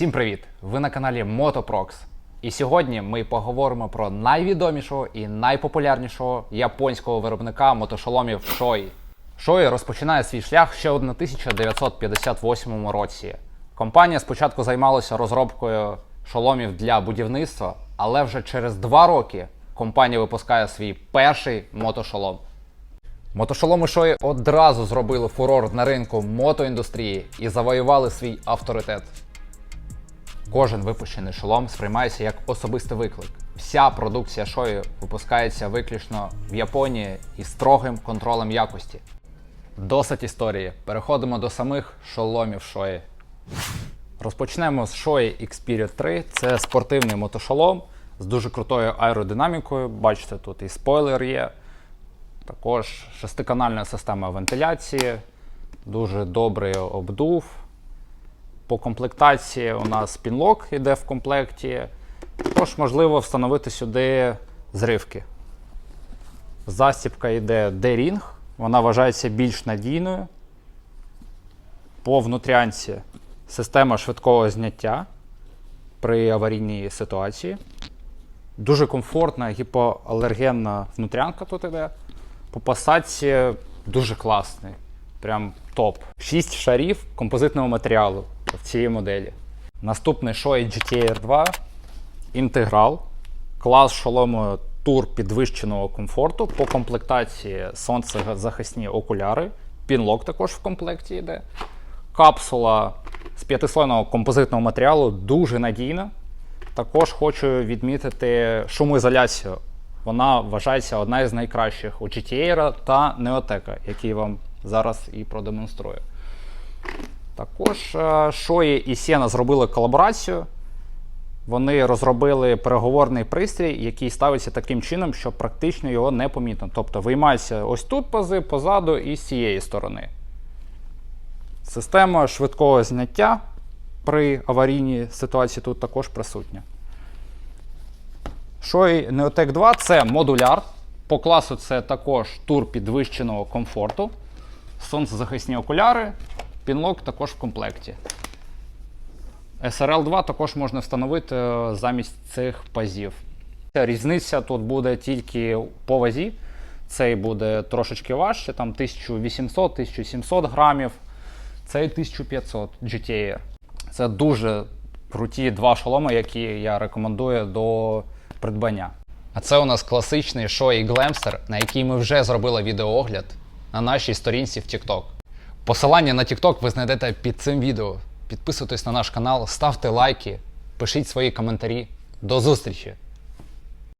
Всім привіт! Ви на каналі Motoprox. І сьогодні ми поговоримо про найвідомішого і найпопулярнішого японського виробника мотошоломів Shoei. Shoei розпочинає свій шлях ще у 1958 році. Компанія спочатку займалася розробкою шоломів для будівництва, але вже через два роки компанія випускає свій перший мотошолом. Мотошоломи Shoei одразу зробили фурор на ринку мотоіндустрії і завоювали свій авторитет. Кожен випущений шолом сприймається як особистий виклик. Вся продукція Shoei випускається виключно в Японії із строгим контролем якості. Досить історії. Переходимо до самих шоломів Shoei. Розпочнемо з Shoei Xperia 3. Це спортивний мотошолом з дуже крутою аеродинамікою. Бачите, тут і спойлер є. Також шестиканальна система вентиляції, дуже добрий обдув. По комплектації у нас пінлок йде в комплекті. Також можливо встановити сюди зривки. Застібка йде D-Ring, вона вважається більш надійною. По внутрянці система швидкого зняття при аварійній ситуації. Дуже комфортна гіпоалергенна внутрянка тут іде. По посадці дуже класний. Прям топ. Шість шарів композитного матеріалу в цій моделі. Наступний Shoei GTR 2 інтеграл. Клас шолому тур підвищеного комфорту. По комплектації сонцезахисні окуляри. Пінлок також в комплекті йде. Капсула з п'ятислойного композитного матеріалу дуже надійна. Також хочу відмітити шумоізоляцію. Вона вважається одна із найкращих у GTR та Neoteka, які вам зараз і продемонструю. Також е, Shoei і Sena зробили колаборацію. Вони розробили переговорний пристрій, який ставиться таким чином, що практично його не помітно. Тобто виймається ось тут пази, позаду і з цієї сторони. Система швидкого зняття при аварійній ситуації тут також присутня. Shoei Neotec 2 це модуляр. По класу це також тур підвищеного комфорту. Сонцезахисні окуляри, пінлок також в комплекті. SRL 2 також можна встановити е, замість цих пазів. Різниця тут буде тільки по вазі. Цей буде трошечки важче, там 1800-1700 грамів. Цей 1500 GTR. Це дуже круті два шоломи, які я рекомендую до придбання. А це у нас класичний Shoei Glamster, на який ми вже зробили відеоогляд на нашій сторінці в TikTok. Посилання на TikTok ви знайдете під цим відео. Підписуйтесь на наш канал, ставте лайки, пишіть свої коментарі. До зустрічі!